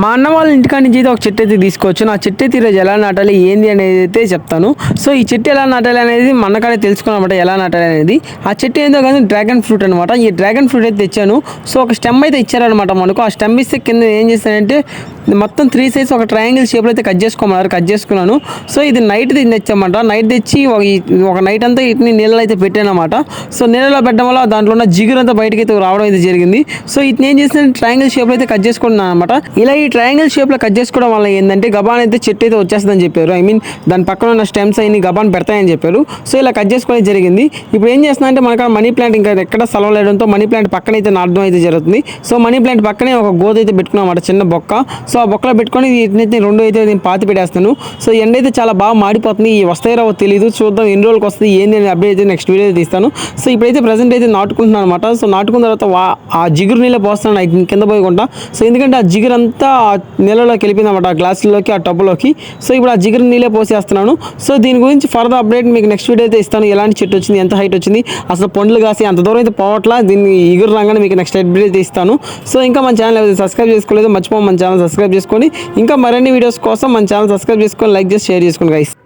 మా అన్న వాళ్ళ ఇంటికాడ నుంచి అయితే ఒక చెట్టు అయితే తీసుకోవచ్చు. ఆ చెట్టు అయితే ఈరోజు ఎలా నాటాలి ఏంది అనేది అయితే చెప్తాను. సో ఈ చెట్టు ఎలా నాటాలి అనేది మన అన్నకాడే తెలుసుకున్నమాట ఎలా నాటాలి అనేది. ఆ చెట్టు ఏందో కానీ డ్రాగన్ ఫ్రూట్ అనమాట ఈ డ్రాగన్ ఫ్రూట్ అయితే తెచ్చాను. సో ఒక స్టెమ్ అయితే ఇచ్చారనమాట మనకు. ఆ స్టెమ్ ఇస్తే కింద ఏం చేస్తానంటే మొత్తం త్రీ సైజ్ ఒక ట్రయాంగిల్ షేప్లో అయితే కట్ చేసుకోమన్నారు కట్ చేసుకున్నాను. సో ఇది నైట్ తెచ్చామంట. నైట్ తెచ్చి ఒక నైట్ అంతా వీటిని నీళ్ళలో అయితే పెట్టానమాట. సో నీళ్ళలో పెట్టడం వల్ల దాంట్లో ఉన్న జిగురు అంతా బయటకి అయితే రావడం అయితే జరిగింది. సో ఇది నేను చేసిన ట్రయాంగిల్ షేప్లో అయితే కట్ చేసుకున్నాను అనమాట ఇలా ఈ ట్రయాంగిల్ షేప్లో కట్ చేసుకోవడం వల్ల ఏంటంటే గబాన్ అయితే చెట్టు అయితే వచ్చేస్తుందని చెప్పారు. ఐ మీన్ దాని పక్కన ఉన్న స్టెమ్స్ అయిన గబాన్ పెడతాయని చెప్పారు. సో ఇలా కట్ చేసుకోవడం జరిగింది. ఇప్పుడు ఏం చేస్తున్నా అంటే మనకు మనీ ప్లాంట్ ఇంకా ఎక్కడ స్థలం లేడంతో మనీ ప్లాంట్ పక్కన అయితే నాటడం అయితే జరుగుతుంది. సో మనీ ప్లాంట్ పక్కనే ఒక గోద అయితే పెట్టుకున్నాం అన్నమాట చిన్న బొక్క. సో ఆ బొక్కలో పెట్టుకొని వీటిని రెండు అయితే నేను పాతి పెట్టేస్తాను. సో ఎండ అయితే చాలా బాగా మాడిపోతుంది. ఈ వస్తాయో రావో తెలియదు చూద్దాం ఎన్ని రోజులకి వస్తుంది ఏంది అని అప్డేట్ అయితే నెక్స్ట్ వీడియో తీస్తాను. సో ఇప్పుడైతే ప్రజెంట్ అయితే నాటుకుంటున్నాను అనమాట సో నాటుకున్న తర్వాత ఆ జిగురు నీళ్ళ పోస్తాను అయితే కింద పోయకుండా సో ఎందుకంటే ఆ జిగురు అంతా ఆ నీళ్ళలోకి వెళ్ళిపోయింది అనమాట ఆ గ్లాసుల్లోకి ఆ టబ్బులోకి సో ఇప్పుడు ఆ జిగురు నీళ్ళే పోసేస్తున్నాను. సో దీని గురించి ఫర్దర్ అప్డేట్ మీకు నెక్స్ట్ వీడియో అయితే ఇస్తాను. ఎలాంటి చెట్టు వచ్చింది ఎంత హైట్ వచ్చింది అసలు పండ్లు కాసి అంత దూరం అయితే పోవట్లా దీన్ని ఇగురు రాగానే మీకు నెక్స్ట్ అప్డేట్ అయితే ఇస్తాను. సో ఇంకా మన ఛానల్ సబ్స్క్రైబ్ చేసుకోలేదు మర్చిపో మన ఛానల్ సబ్స్క్రైబ్ చేసుకొని ఇంకా మరిన్ని వీడియోస్ కోసం మన ఛానల్ సబ్స్క్రైబ్ చేసుకొని లైక్ చేసి షేర్ చేసుకోండి గైస్